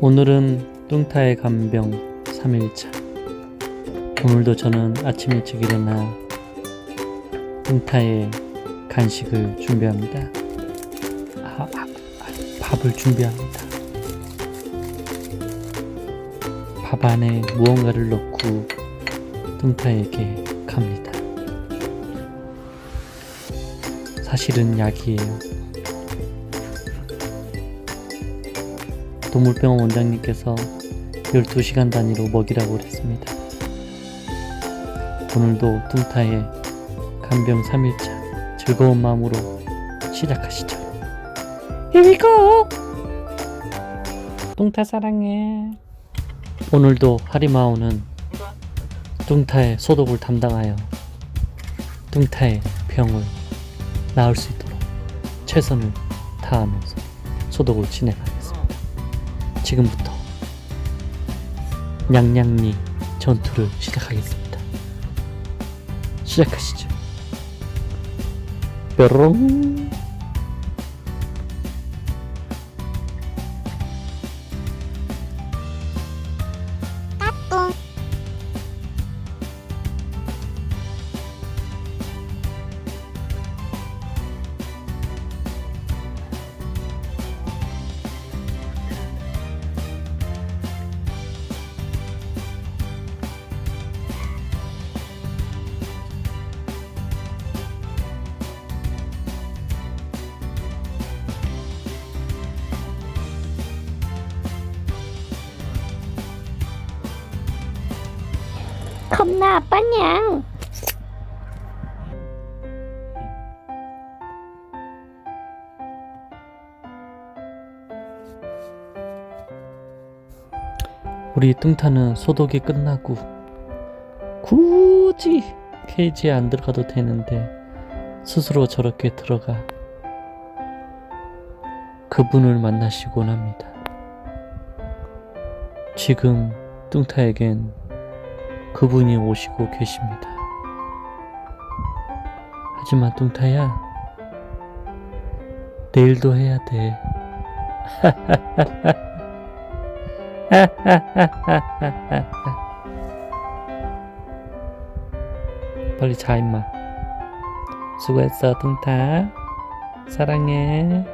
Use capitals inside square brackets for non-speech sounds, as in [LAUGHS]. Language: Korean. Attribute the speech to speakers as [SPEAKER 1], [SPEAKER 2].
[SPEAKER 1] 오늘은 뚱타의 간병 3일차. 오늘도 저는 아침 일찍 일어나 뚱타의 간식을 준비합니다. 아, 아, 아, 밥을 준비합니다. 밥 안에 무언가를 넣고 뚱타에게 갑니다. 사실은 약이에요. 동물병원 원장님께서 12시간 단위로 먹이라고 그랬습니다. 오늘도 뚱타의 간병 3일차 즐거운 마음으로 시작하시죠. Here we go! 뚱타 사랑해. 오늘도 하리마오는 뚱타의 소독을 담당하여 뚱타의 병을 나을 수 있도록 최선을 다하면서 소독을 진행하겠습니다. 지금부터 냥냥니 전투를 시작하겠습니다. 시작하시죠. 뾰롱
[SPEAKER 2] 겁나 아빠냥
[SPEAKER 1] 우리 뚱타는 소독이 끝나고 굳이 케이지에 안 들어가도 되는데 스스로 저렇게 들어가 그분을 만나시곤 합니다. 지금 뚱타에겐 그분이 오시고 계십니다. 하지만 뚱타야, 내일도 해야 돼. [LAUGHS] 빨리 자 임마 수고했어 뚱타 사랑해